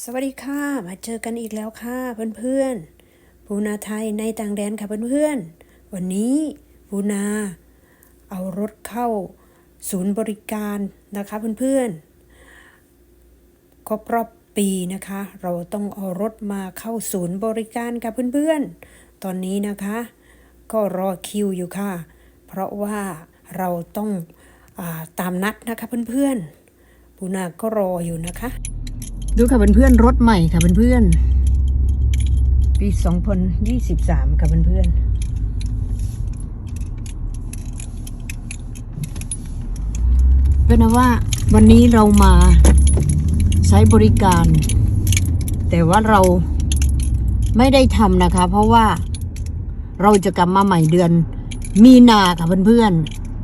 สวัสดีค่ะ มาเจอกันอีกแล้วค่ะเพื่อนๆปูนาไทยในต่างแดนค่ะเพื่อนๆ วันนี้ปูนาเอารถเข้าศูนย์บริการนะคะเพื่อนๆครบรอบปีนะคะ เราต้องเอารถมาเข้าศูนย์บริการค่ะเพื่อนๆ ตอนนี้นะคะ ก็รอคิวอยู่ค่ะ เพราะว่าเราต้องอาตามนัดนะคะเพื่อนๆปูนาก็รออยู่นะคะ ดูค่ะเพื่อนๆรถใหม่ค่ะเพื่อนๆปี 2023 ค่ะเพื่อนๆเป็นว่าวันนี้เรามาใช้บริการ แต่ว่าเราไม่ได้ทำนะคะ เพราะว่าเราจะกลับมาใหม่เดือน มีนาค่ะเพื่อน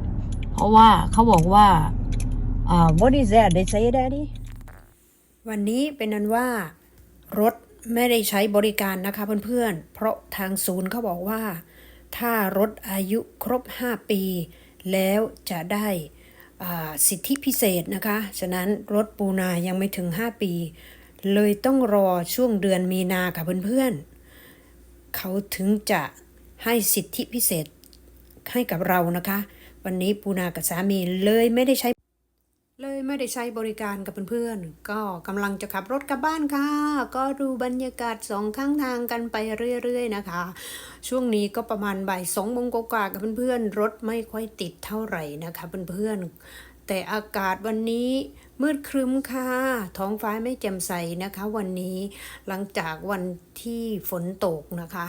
ๆเพราะว่าเขาบอกว่าอ่า what is that they say that วันนี้เป็นนั้นว่ารถไม่ได้ใช้บริการนะคะเพื่อนๆ เพราะทางศูนย์เขาบอกว่า ถ้ารถอายุครบ 5 ปี แล้วจะได้สิทธิพิเศษนะคะ ฉะนั้นรถปูนายังไม่ถึง 5 ปี เลยต้องรอช่วงเดือนมีนาค่ะเพื่อนๆ เขาถึงจะให้สิทธิพิเศษให้กับเรานะคะ วันนี้ปูนากับสามีเลยไม่ได้ใช้ ได้ใช้บริการกับเพื่อนๆ ก็กำลังจะขับรถกลับบ้านค่ะ ก็ดูบรรยากาศสองข้างทางกันไปเรื่อยๆนะคะ ช่วงนี้ก็ประมาณบ่ายสองโมงกว่าๆกับเพื่อนๆ รถไม่ค่อยติดเท่าไหร่นะคะเพื่อนๆ แต่อากาศวันนี้มืดครึ้มค่ะ ท้องฟ้าไม่แจ่มใสนะคะ วันนี้หลังจากวันที่ฝนตกนะคะ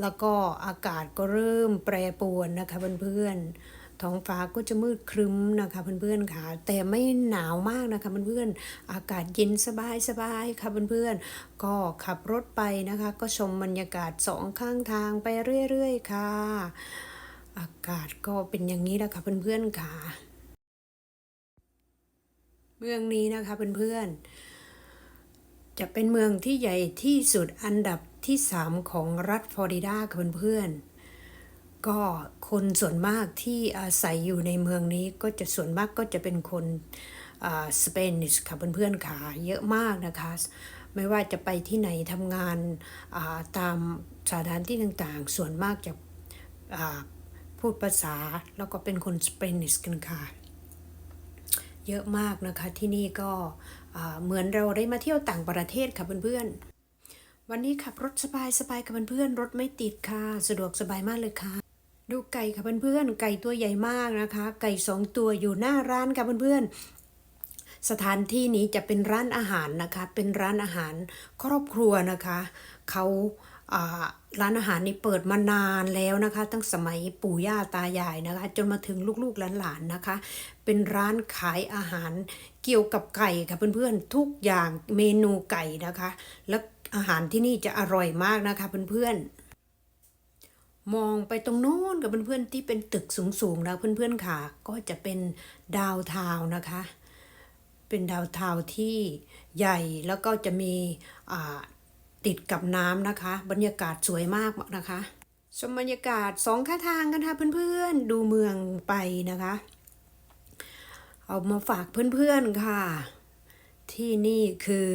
แล้วก็อากาศก็เริ่มแปรปรวนนะคะเพื่อนๆ ท้องฟ้าก็จะมืดครึ้มนะคะเพื่อนๆค่ะ แต่ไม่หนาวมากนะคะเพื่อนๆ อากาศเย็นสบายๆค่ะเพื่อนๆ ก็ขับรถไปนะคะ ก็ชมบรรยากาศสองข้างทางไปเรื่อยๆ ค่ะ อากาศก็เป็นอย่างนี้แหละค่ะเพื่อนๆ ค่ะ เมืองนี้นะคะเพื่อนๆจะเป็นเมืองที่ใหญ่ที่สุดอันดับที่ 3 ของรัฐฟลอริดาค่ะเพื่อนๆ ก็คนส่วนมากที่อาศัยอยู่ในเมืองนี้ก็จะส่วนมากก็จะเป็นคนสเปนิชค่ะเพื่อนๆค่ะเยอะมากนะคะ ไม่ว่าจะไปที่ไหนทำงานอ่าตามสถานที่ต่างๆ ส่วนมากจะอ่าพูดภาษาแล้วก็เป็นคนสเปนิชกันค่ะ เยอะมากนะคะที่นี่ก็อ่าเหมือนเราได้มาเที่ยวต่างประเทศค่ะเพื่อนๆวันนี้ขับรถสบายสบายๆค่ะเพื่อนๆรถไม่ติดค่ะ สะดวกสบายมากเลยค่ะ ดูไก่ค่ะเพื่อนๆ ไก่ตัวใหญ่มากนะคะ ไก่สองตัวอยู่หน้าร้านค่ะเพื่อนๆ สถานที่นี้จะเป็นร้านอาหารนะคะ เป็นร้านอาหารครอบครัวนะคะ เขาอ่าร้านอาหารนี้เปิดมานานแล้วนะคะ ตั้งสมัยปู่ย่าตายายนะคะ จนมาถึงลูกๆหลานๆนะคะ เป็นร้านขายอาหารเกี่ยวกับไก่ค่ะเพื่อนๆ ทุกอย่างเมนูไก่นะคะ และอาหารที่นี่จะอร่อยมากนะคะเพื่อนๆ มองไปตรงโน้นกับเพื่อนๆที่เป็นตึกสูงๆนะเพื่อนๆค่ะก็จะเป็นดาวทาวนะคะ เป็นดาวทาวที่ใหญ่แล้วก็จะมีติดกับน้ำนะคะ บรรยากาศสวยมากนะคะชมบรรยากาศสองข้างทางกันค่ะเพื่อนๆดูเมืองไปนะคะ เอามาฝากเพื่อนๆค่ะ ที่นี่คือ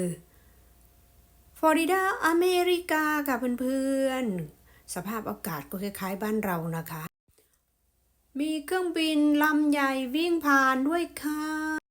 ฟลอริดาอเมริกาค่ะเพื่อนๆ สภาพอากาศก็คล้าย ๆ บ้านเรานะคะ มีเครื่องบินลำใหญ่วิ่งผ่านด้วยค่ะ